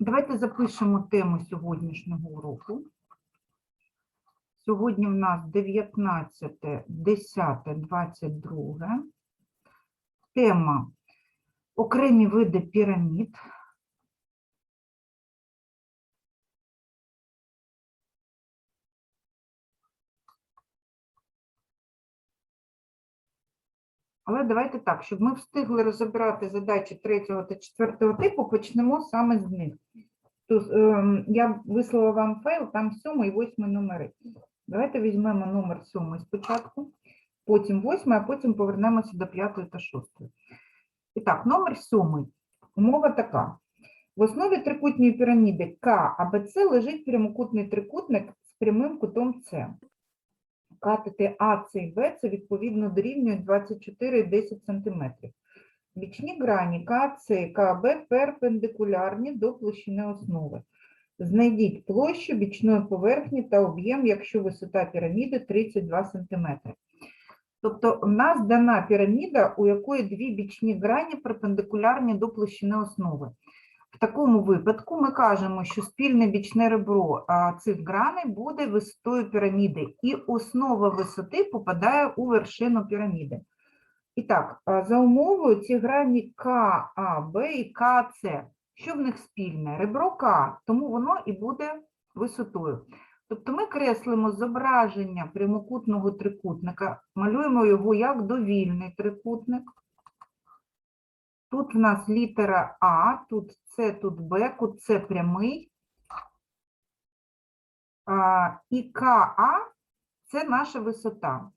Давайте запишемо тему сьогоднішнього уроку. Сьогодні в нас 19, 10, 22. Тема окремі види пірамід. Але давайте так, щоб ми встигли розібрати задачі третього та четвертого типу, почнемо саме з них. Тож, ем, я вислала вам файл, там сьомий і восьмий номери. Давайте візьмемо номер сьомий спочатку, потім восьмий, а потім повернемося до п'ятої та шостої. І так, номер сьомий. Умова така. В основі трикутньої піраміди К АБЦ лежить прямокутний трикутник з прямим кутом С. Катети А, С і Б це відповідно дорівнюють 24 і 10 см. Бічні грані КЦ і КБ перпендикулярні до площини основи. Знайдіть площу бічної поверхні та об'єм, якщо висота піраміди 32 см. Тобто в нас дана піраміда, у якої дві бічні грані перпендикулярні до площини основи. В такому випадку ми кажемо, що спільне бічне ребро цих граней буде висотою піраміди, і основа висоти попадає у вершину піраміди. І так, за умовою ці грані КАБ і КЦ. Що в них спільне? Ребро К, тому воно і буде висотою. Тобто ми креслимо зображення прямокутного трикутника, малюємо його як довільний трикутник. Тут в нас літера А, тут С, тут Б, кут С прямий. І КА це наша висота.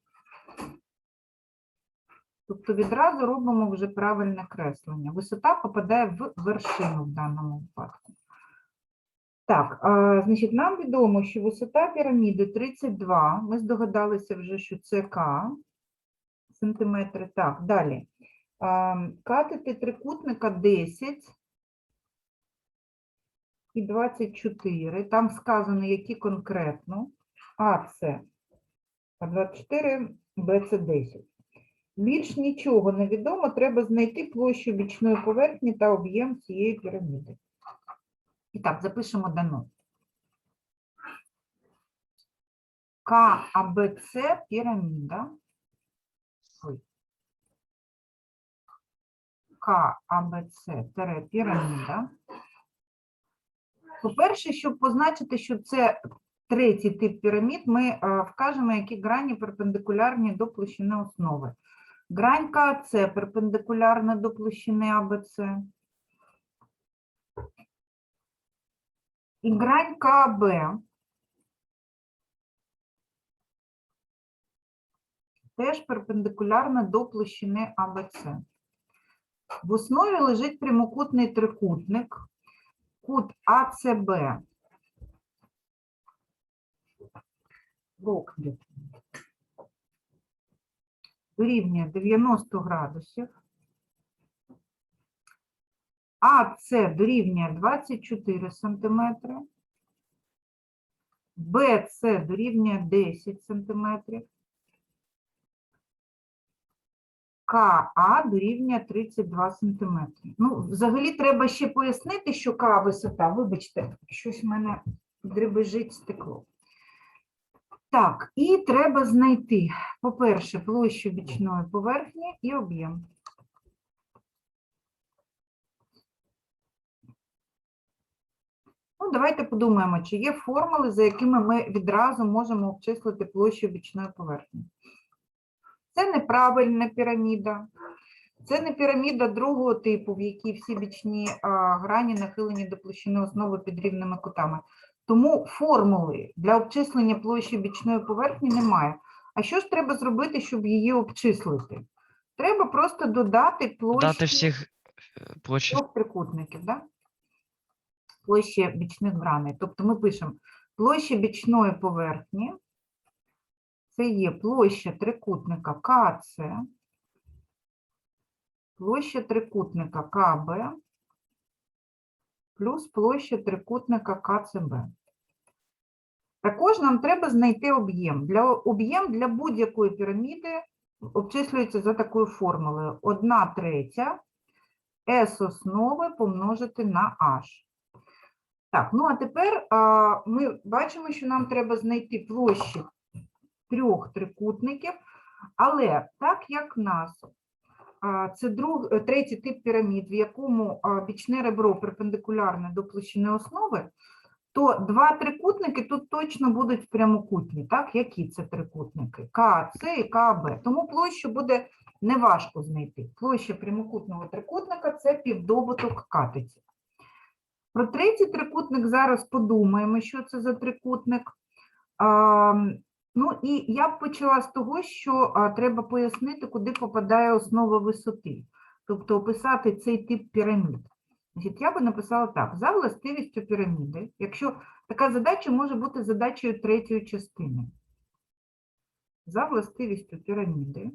Тобто відразу робимо вже правильне креслення. Висота попадає в вершину в даному випадку. Так, значить, нам відомо, що висота піраміди 32. Ми здогадалися вже, що це К сантиметри. Так, далі. А, Катети трикутника 10 і 24. Там сказано, які конкретно. А це 24, Б це 10. Більш нічого не відомо, треба знайти площу бічної поверхні та об'єм цієї піраміди. І так, запишемо дано. КАБЦ піраміда. КАБЦ тире піраміда. По-перше, щоб позначити, що це третій тип пірамід, ми е, вкажемо, які грані перпендикулярні до площини основи. Грань КАЦ перпендикулярна до площини АБЦ. І грань КАБ теж перпендикулярна до площини АБЦ. В основі лежить прямокутний трикутник, кут АЦБ. Дорівнює 90 градусів. АЦ дорівнює 24 сантиметри. БЦ дорівнює 10 сантиметрів. КА дорівнює 32 сантиметри. Ну, взагалі треба ще пояснити, що К висота. Вибачте, щось в мене дребежить стекло. Так, і треба знайти, по-перше, площу бічної поверхні і об'єм. Ну, давайте подумаємо, чи є формули, за якими ми відразу можемо обчислити площу бічної поверхні. Це неправильна піраміда. Це не піраміда другого типу, в якій всі бічні грані нахилені до площини основи під рівними кутами. Тому формули для обчислення площі бічної поверхні немає. А що ж треба зробити, щоб її обчислити? Треба просто додати площу Дати всіх е, площі. трьох трикутників, да? площі бічних граней. Тобто ми пишемо площа бічної поверхні, це є площа трикутника КЦ, площа трикутника КБ, плюс площа трикутника КЦБ. Також нам треба знайти об'єм. Для об'єм для будь-якої піраміди обчислюється за такою формулою: 1 третя S основи помножити на H. Так, ну а тепер а, ми бачимо, що нам треба знайти площі трьох трикутників, але так як нас це друг, е, третій тип пірамід, в якому бічне ребро перпендикулярне до площини основи, то два трикутники тут точно будуть прямокутні. Так, які це трикутники? КАЦ і КАБ. Тому площу буде неважко знайти. Площа прямокутного трикутника це півдобуток катеті. Про третій трикутник зараз подумаємо, що це за трикутник. Ну і я б почала з того, що а, треба пояснити, куди попадає основа висоти, тобто описати цей тип пірамід. Я би написала так: за властивістю піраміди, якщо така задача може бути задачею третьої частини. За властивістю піраміди,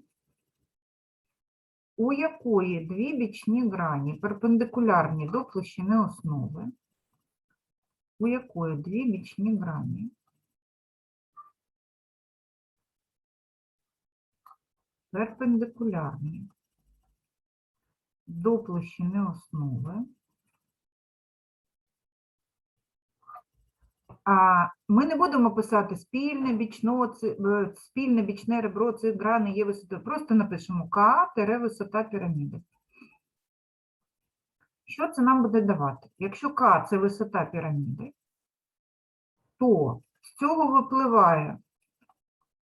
у якої дві бічні грані перпендикулярні до площини основи, у якої дві бічні грані перпендикулярні до площини основи, А ми не будемо писати спільне бічно, е, спільне бічне ребро цих грани є висотою. Просто напишемо К висота піраміди. Що це нам буде давати? Якщо К це висота піраміди, то з цього випливає,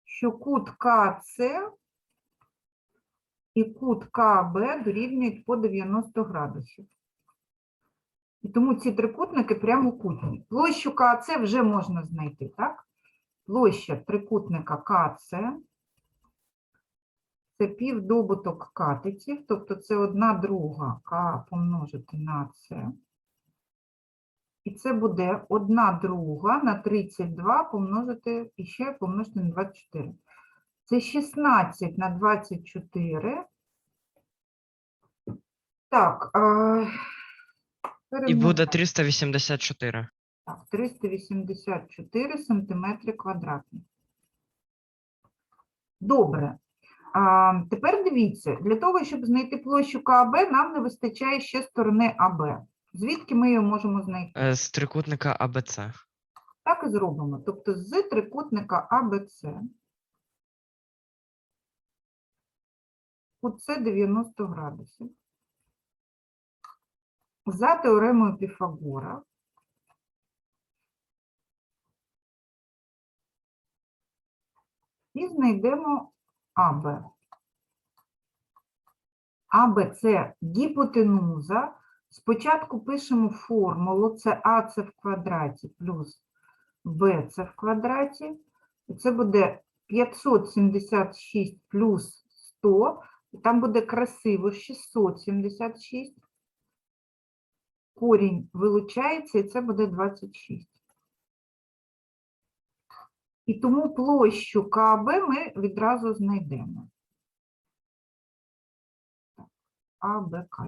що кут КЦ і кут КБ дорівнюють по 90 градусів. І тому ці трикутники прямокутні. Площу КЦ вже можна знайти, так? Площа трикутника КЦ це півдобуток катетів, тобто це одна друга К помножити на С. І це буде одна друга на 32 помножити і ще помножити на 24. Це 16 на 24. Так. е, І буде 384. Так, 384 сантиметри квадратні. Добре. А, тепер дивіться, для того, щоб знайти площу КАБ, нам не вистачає ще сторони АБ. Звідки ми її можемо знайти? Е, З трикутника АБЦ. Так і зробимо. Тобто з трикутника АБЦ це 90 градусів. За теоремою Піфагора і знайдемо АБ. АБ – це гіпотенуза. Спочатку пишемо формулу, це АЦ в квадраті плюс БЦ в квадраті. І це буде 576 плюс 100, і там буде красиво 676. Корінь вилучається, і це буде 26. І тому площу КАБ ми відразу знайдемо. АБК.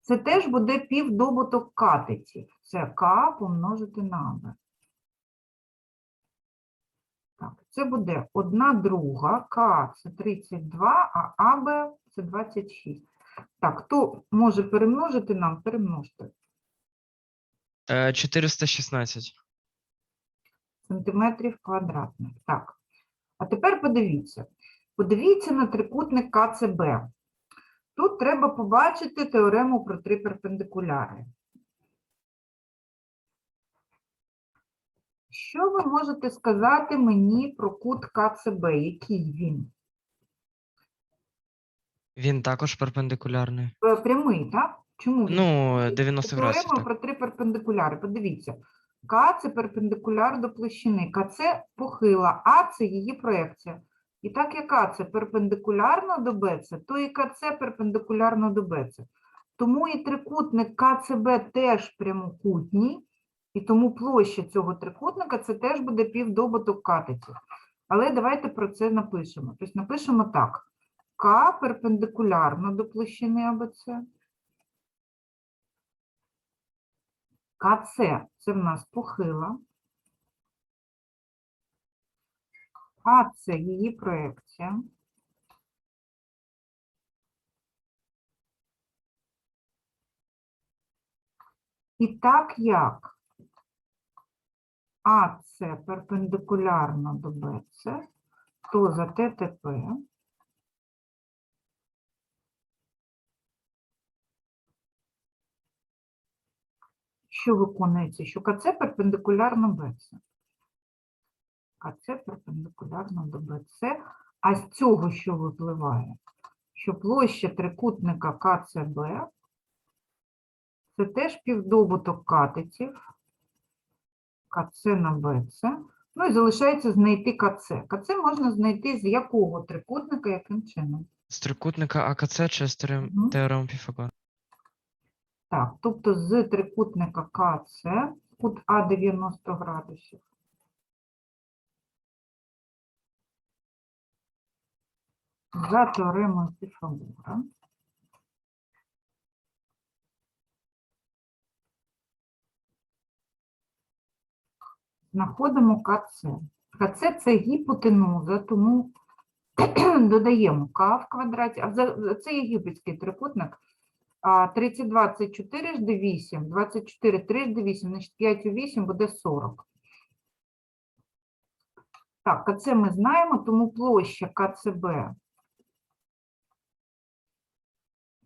Це теж буде півдобуток катетів. Це К помножити на АБ. Так, це буде одна друга, К це 32, а АБ це 26. Так, хто може перемножити нам? Перемножте. Е, 416. сантиметрів квадратних. Так. А тепер подивіться. Подивіться на трикутник КЦБ. Тут треба побачити теорему про три перпендикуляри. Що ви можете сказати мені про кут КЦБ? Який він? Він також перпендикулярний. Е, Прямий, так? Чому він? Ну, 90 градусів. Теорема Так. про три перпендикуляри. Подивіться. К це перпендикуляр до площини, КЦ похила, А це її проекція. І так як А це перпендикулярно до БЦ, то і КЦ перпендикулярно до БЦ. Тому і трикутник КЦБ теж прямокутній, і тому площа цього трикутника це теж буде півдобуток катетів. Але давайте про це напишемо. Тобто напишемо так. К перпендикулярно до площини АБЦ. КЦ це в нас похила. А це її проекція. І так як АС перпендикулярно до БЦ, то за ТТП що виконується, що КЦ перпендикулярно БЦ. КЦ перпендикулярно до БЦ, а з цього що випливає? Що площа трикутника КЦБ це теж півдобуток катетів КЦ на БЦ. Ну і залишається знайти КЦ. КЦ можна знайти з якого трикутника, яким чином? З трикутника АКЦ через теорем- Мгм. теорему Піфагора. Так, тобто з трикутника КЦ кут А 90 градусів. За теоремою Піфагора. Знаходимо КЦ. КЦ це гіпотенуза, тому додаємо К в квадраті, а це єгипетський трикутник. 32 це 4 жди 8, 24 3 жди 8, значить 5 у 8 буде 40. Так, КЦ ми знаємо, тому площа КЦБ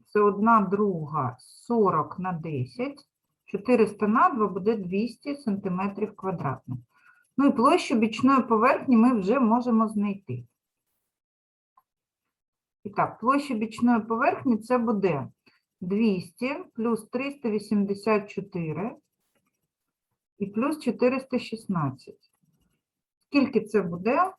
це 1 друга 40 на 10, 400 на 2 буде 200 сантиметрів квадратних. Ну і площу бічної поверхні ми вже можемо знайти. І так, площа бічної поверхні це буде 200 плюс 384 і плюс 416. Скільки це буде?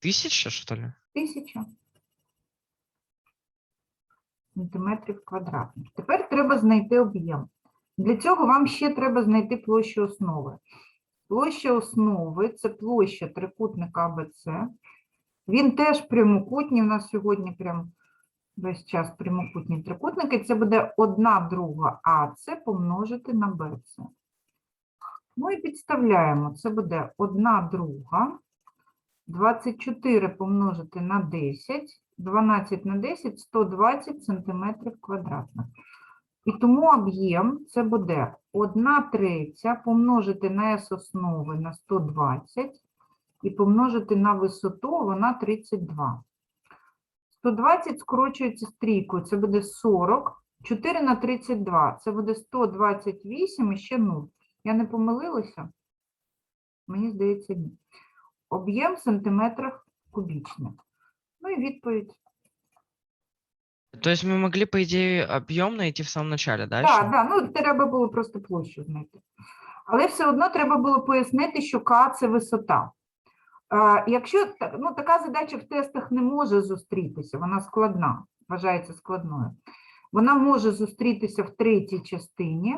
Тисяча, що ли? Тисяча сантиметрів квадратних. Тепер треба знайти об'єм. Для цього вам ще треба знайти площу основи. Площа основи це площа трикутника АБЦ. Він теж прямокутній. У нас сьогодні прям весь час прямокутні трикутники. Це буде 1 друга АЦ помножити на БЦ. Ну і підставляємо. Це буде 1 друга. 24 помножити на 10, 12 на 10, 120 сантиметрів квадратних. І тому об'єм це буде 1 третя помножити на S основи на 120 і помножити на висоту вона 32. 120 скорочується стрійкою, це буде 40. 4 на 32, це буде 128 і ще 0. Я не помилилася? Мені здається, ні об'єм в сантиметрах кубічних. Ну і відповідь. То есть мы могли, по идее, объем найти в самом начале, да? Так, еще? да, ну треба було просто площу знайти. Але все одно треба було пояснити, що К це висота. А, якщо та- ну, така задача в тестах не може зустрітися, вона складна, вважається складною. Вона може зустрітися в третій частині.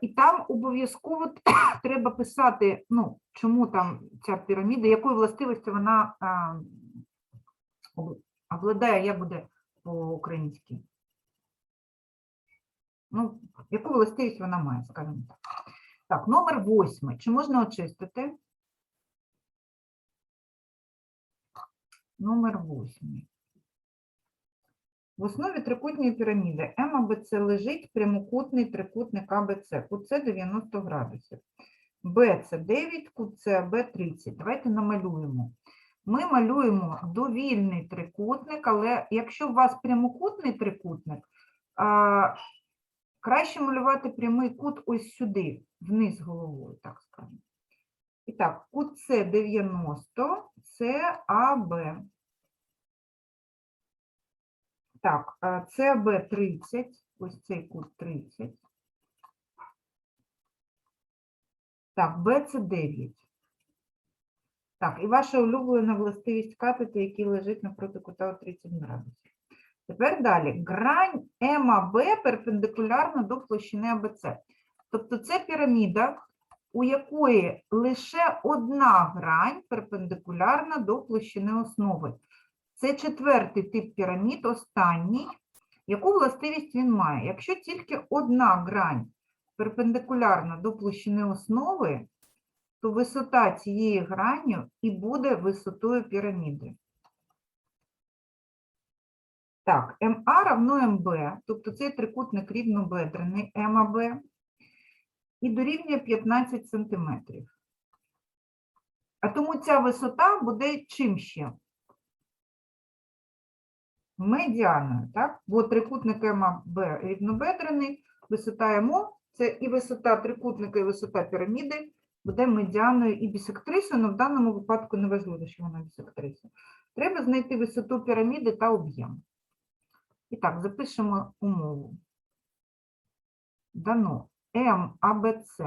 І там обов'язково треба писати, ну, чому там ця піраміда, якою властивістю вона обладає, як буде по-українськи. Ну, яку властивість вона має, скажімо так. Так, номер восьмий. Чи можна очистити? Номер восьмий. В основі трикутньої піраміди МАБЦ лежить прямокутний трикутник АБЦ. С 90 градусів. БЦ 9, кут САБ 30. Давайте намалюємо. Ми малюємо довільний трикутник, але якщо у вас прямокутний трикутник, а, краще малювати прямий кут ось сюди, вниз головою, так скажемо. І так, С 90, це АБ. Так, а, САБ 30, ось цей кут 30. Так, БЦ 9. Так, і ваша улюблена властивість катети, який лежить напроти кута у 30 градусів. Тепер далі. Грань МАБ перпендикулярна до площини АБЦ. Тобто це піраміда, у якої лише одна грань перпендикулярна до площини основи. Це четвертий тип пірамід, останній. Яку властивість він має? Якщо тільки одна грань перпендикулярна до площини основи, то висота цієї грані і буде висотою піраміди. Так, МА равно МБ, тобто цей трикутник рівнобедрений МАБ і дорівнює 15 сантиметрів. А тому ця висота буде чим ще? Медіаною, так? Бо трикутник МАБ рівнобедрений, висота МО – це і висота трикутника, і висота піраміди буде медіаною і бісектрисою, але в даному випадку не важливо, що вона бісектриса. Треба знайти висоту піраміди та об'єм. І так, запишемо умову. Дано МАБЦ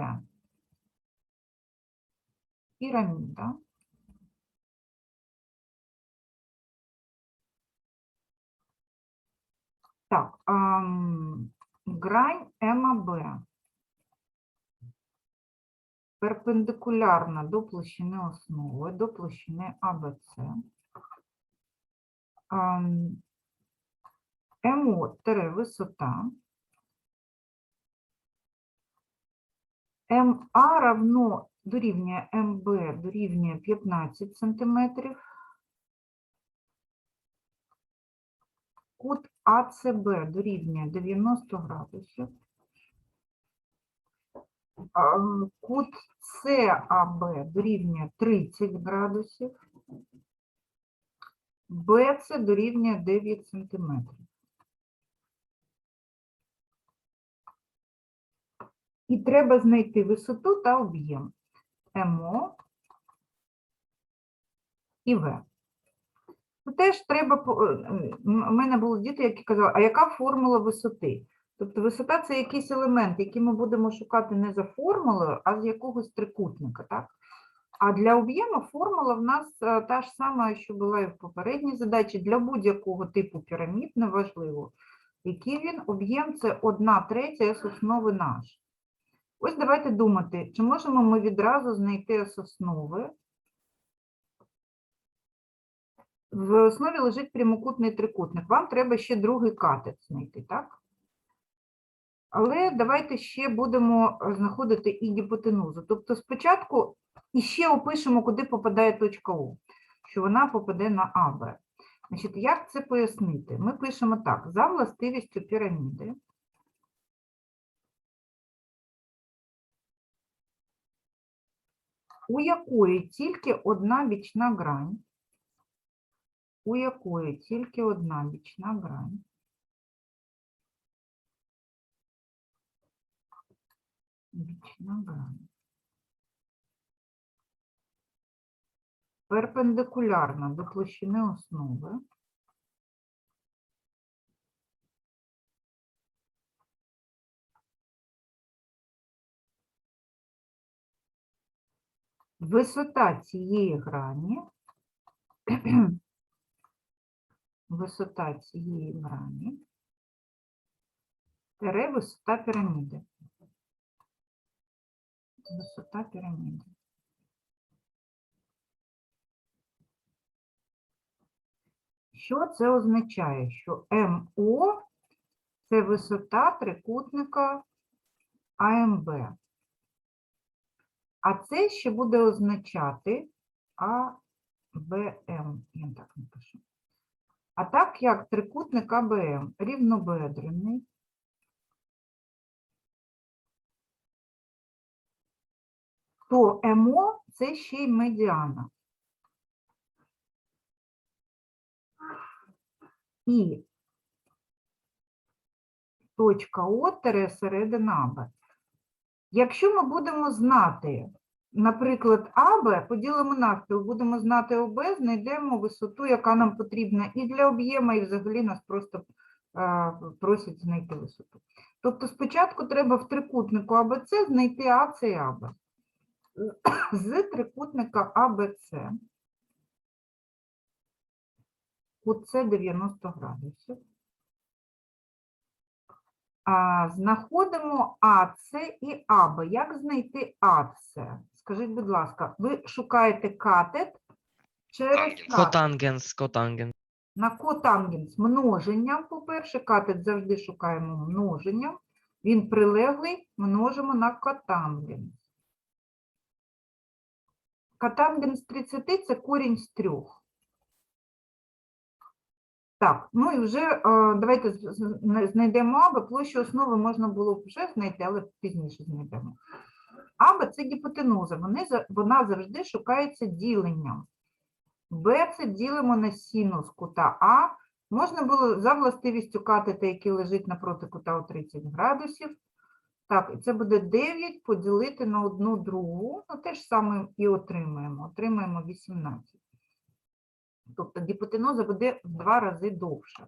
піраміда. Так, грань МАБ перпендикулярна до площини основи, до площини АБЦ. МО висота. МА равно дорівнює МБ дорівнює 15 сантиметрів. Кут АЦБ дорівнює 90 градусів. Кут САБ дорівнює 30 градусів. БЦ дорівнює 9 сантиметрів. І треба знайти висоту та об'єм МО і В. Теж треба, е, у мене були діти, які казали, а яка формула висоти? Тобто висота це якийсь елемент, який ми будемо шукати не за формулою, а з якогось трикутника, так? А для об'єму формула в нас е, та ж сама, що була і в попередній задачі. Для будь-якого типу пірамід, неважливо, який він об'єм це 1 третя з основи наш. Ось давайте думати, чи можемо ми відразу знайти з основи. В основі лежить прямокутний трикутник. Вам треба ще другий катет знайти, так? Але давайте ще будемо знаходити і гіпотенузу. Тобто спочатку іще опишемо, куди попадає точка О, що вона попаде на АБ. Значить, як це пояснити? Ми пишемо так: за властивістю піраміди. у якої тільки одна бічна грань, у якої тільки одна бічна грань, бічна грань, перпендикулярна до площини основи, Висота цієї грані, висота цієї грані, тире висота піраміди. Висота піраміди. Що це означає? Що МО – це висота трикутника АМБ. А це ще буде означати АБМ. Я так напишу. А так як трикутник АБМ рівнобедрений, то МО це ще й медіана. І точка О середина АБ. Якщо ми будемо знати, наприклад, АБ, поділимо навпіл, будемо знати ОБ, знайдемо висоту, яка нам потрібна і для об'єму, і взагалі нас просто просять знайти висоту. Тобто спочатку треба в трикутнику АБЦ знайти АЦ і АБ. З трикутника АБЦ С 90 градусів. А, знаходимо АЦ і АБ. Як знайти АЦ? Скажіть, будь ласка, ви шукаєте катет через Тангенс. Котангенс, котангенс. На котангенс множенням, по-перше, катет завжди шукаємо множенням. Він прилеглий, множимо на котангенс. Котангенс 30 – це корінь з трьох. Так, ну і вже е, давайте з- з- зна- знайдемо аби. Площу основи можна було б вже знайти, але пізніше знайдемо. Аба це гіпотенуза. Вони, вона завжди шукається діленням. Б це ділимо на синус кута А. Можна було за властивістю катета, який лежить напроти кута у 30 градусів. Так, і це буде 9 поділити на одну другу. Ну, те ж саме і отримаємо. Отримаємо 18. Тобто гіпотенуза буде в два рази довша.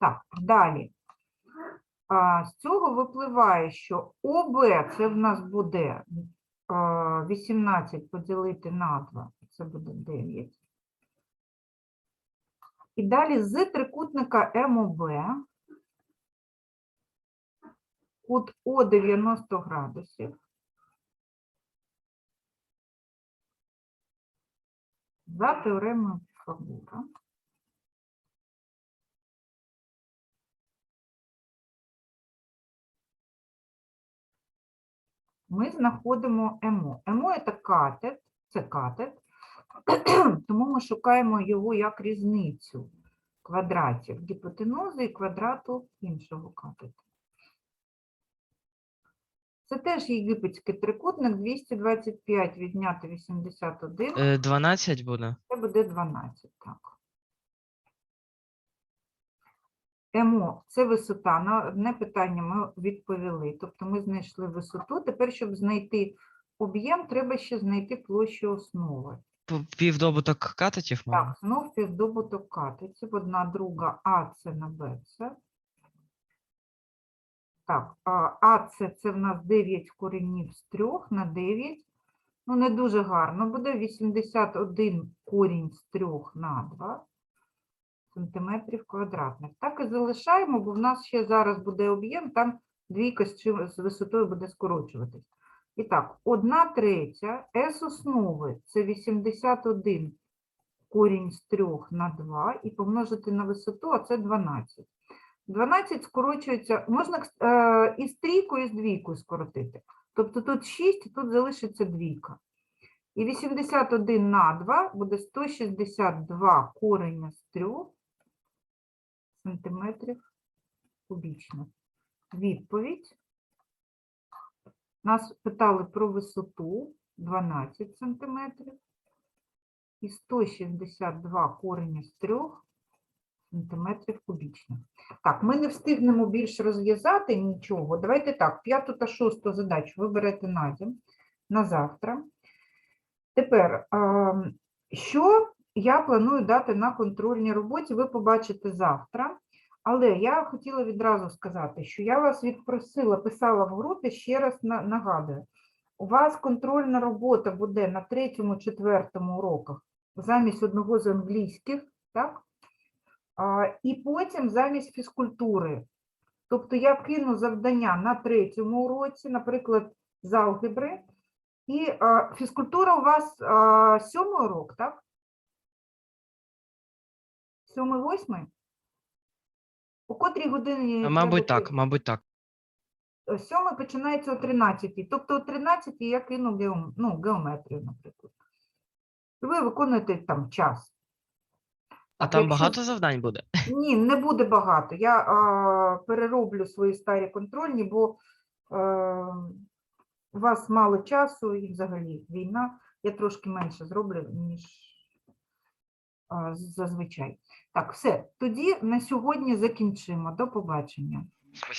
Так, далі. З цього випливає, що ОБ це в нас буде 18 поділити на 2, це буде 9. І далі з трикутника МОБ кут О 90 градусів. За теоремою Піфагора. Ми знаходимо емо. Емо – це катет, це катет, тому ми шукаємо його як різницю квадратів гіпотенузи і квадрату іншого катету. Це теж єгипетський трикутник 225 відняти 81. Е, 12 буде. Це буде 12, так. МО – це висота. На одне питання ми відповіли. Тобто ми знайшли висоту. Тепер, щоб знайти об'єм, треба ще знайти площу основи. Півдобуток катетів? Так, знов півдобуток катетів. Одна друга А це на Б це. Так, А це, це в нас 9 коренів з 3 на 9. Ну, не дуже гарно. Буде 81 корінь з 3 на 2 сантиметрів квадратних. Так і залишаємо, бо в нас ще зараз буде об'єм, там двійка з, висотою буде скорочуватись. І так, 1 третя С основи це 81 корінь з 3 на 2 і помножити на висоту, а це 12. 12 скорочується, можна е, і з трійкою, і з двійкою скоротити. Тобто тут 6, тут залишиться двійка. І 81 на 2 буде 162 кореня з 3 сантиметрів кубічних. Відповідь. Нас питали про висоту 12 сантиметрів і 162 корення з 3 сантиметрів кубічних. Так, ми не встигнемо більше розв'язати нічого. Давайте так, п'яту та шосту задачу ви берете на на завтра. Тепер, ем, що я планую дати на контрольній роботі, ви побачите завтра. Але я хотіла відразу сказати, що я вас відпросила, писала в групі, ще раз нагадую. У вас контрольна робота буде на третьому, четвертому уроках замість одного з англійських, так? А, і потім замість фізкультури. Тобто я кину завдання на третьому уроці, наприклад, з алгебри. І а, фізкультура у вас а, сьомий урок, так? Сьомий, восьмий? У котрій годині? А, треба Мабуть, так, мабуть, так. Е, Сьомий починається о 13. Тобто о 13 я кину геом... ну, геометрію, наприклад. І ви виконуєте там час. А Так, там якщо- багато завдань буде? Ні, не буде багато. Я а, перероблю свої старі контрольні, бо е, у вас мало часу і взагалі війна. Я трошки менше зроблю, ніж а, зазвичай. Так, все. Тоді на сьогодні закінчимо. До побачення.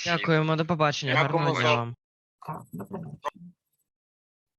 Дякуємо, до побачення. Дякуємо Гарного дня за- вам. Так, до побачення.